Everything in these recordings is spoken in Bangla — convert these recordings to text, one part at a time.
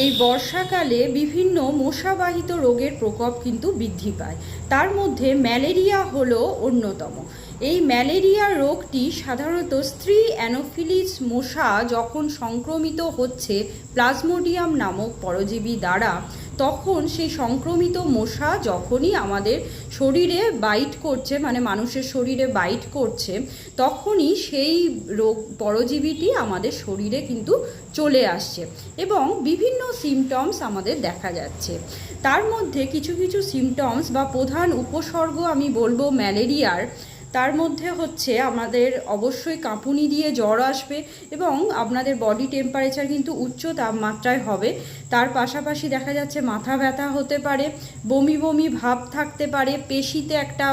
এই বর্ষাকালে বিভিন্ন মশাবাহিত রোগের প্রকোপ কিন্তু বৃদ্ধি পায়। তার মধ্যে ম্যালেরিয়া হলো অন্যতম। এই ম্যালেরিয়া রোগটি সাধারণত স্ত্রী অ্যানোফিলিস মশা যখন সংক্রমিত হচ্ছে প্লাজমোডিয়াম নামক পরজীবী দ্বারা তখন সেই সংক্রমিত মশা যখনই আমাদের শরীরে বাইট করছে মানে মানুষের শরীরে বাইট করছে, তখনই সেই রোগ পরজীবীটি আমাদের শরীরে কিন্তু চলে আসছে এবং বিভিন্ন সিমটমস আমাদের দেখা যাচ্ছে। তার মধ্যে কিছু কিছু সিমটমস বা প্রধান উপসর্গ আমি বলব ম্যালেরিয়ার তার মধ্যে হচ্ছে আমাদের অবশ্যই কাঁপুনি দিয়ে জ্বর আসবে এবং আপনাদের বডি টেম্পারেচার কিন্তু উচ্চ তাপমাত্রায় হবে। তার পাশাপাশি দেখা যাচ্ছে মাথা ব্যথা হতে পারে, বমি বমি ভাব থাকতে পারে, পেশিতে একটা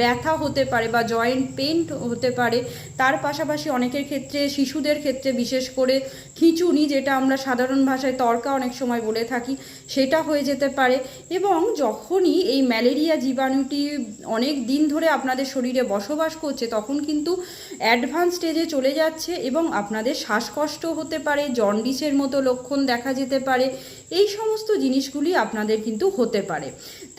ব্যথা হতে পারে বা জয়েন্ট পেন হতে পারে। তার পাশাপাশি অনেকের ক্ষেত্রে, শিশুদের ক্ষেত্রে বিশেষ করে খিঁচুনি, যেটা আমরা সাধারণ ভাষায় তর্কা অনেক সময় বলে থাকি, সেটা হয়ে যেতে পারে। এবং যখনই এই ম্যালেরিয়া জীবাণুটি অনেক দিন ধরে আপনাদের শরীরে বসবাস করছে, তখন কিন্তু অ্যাডভান্স স্টেজে চলে যাচ্ছে এবং আপনাদের শ্বাসকষ্ট হতে পারে জন্ডিসের মতো লক্ষণ দেখা যেতে পারে, এই সমস্ত জিনিসগুলি আপনাদের কিন্তু হতে পারে।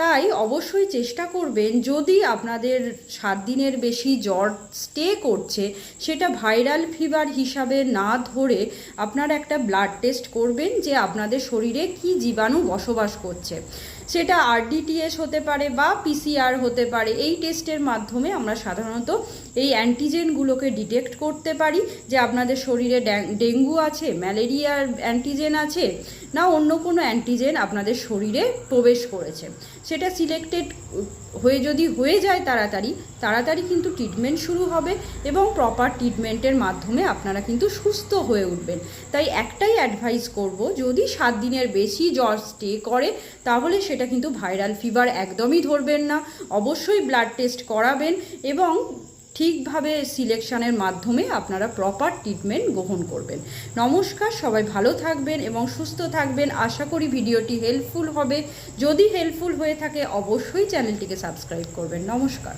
তাই অবশ্যই চেষ্টা করবেন, যদি আপনাদের সাত দিনের বেশি জ্বর স্টে করছে, সেটা ভাইরাল ফিভার হিসাবে না ধরে আপনারা একটা ব্লাড টেস্ট করবেন যে আপনাদের শরীরে কি জীবাণু বসবাস করছে। সেটা আরডিটিএস হতে পারে বা পিসিআর হতে পারে। এই টেস্টের মাধ্যমে আমরা সাধারণত এই অ্যান্টিজেনগুলোকে ডিটেক্ট করতে পারি। যে আপনাদের শরীরে ডেঙ্গু আছে, ম্যালেরিয়ার অ্যান্টিজেন আছে না, অন্য কোনো অ্যান্টিজেন আপনাদের শরীরে প্রবেশ করেছে। সেটা সিলেক্টেড হয়ে যদি হয়ে যায় তাড়াতাড়ি তাড়াতাড়ি কিন্তু ট্রিটমেন্ট শুরু হবে এবং প্রপার ট্রিটমেন্টের মাধ্যমে আপনারা কিন্তু সুস্থ হয়ে উঠবেন। তাই একটাই অ্যাডভাইস করব, যদি সাত দিনের বেশি জ্বর স্টে করে, তাহলে সেটা কিন্তু ভাইরাল ফিভার একদমই ধরবেন না। অবশ্যই ব্লাড টেস্ট করাবেন এবং ঠিকভাবে সিলেকশানের মাধ্যমে আপনারা প্রপার ট্রিটমেন্ট গ্রহণ করবেন। নমস্কার, সবাই ভালো থাকবেন এবং সুস্থ থাকবেন। আশা করি ভিডিওটি হেল্পফুল হবে। যদি হেল্পফুল হয়ে থাকে, অবশ্যই চ্যানেলটিকে সাবস্ক্রাইব করবেন। নমস্কার।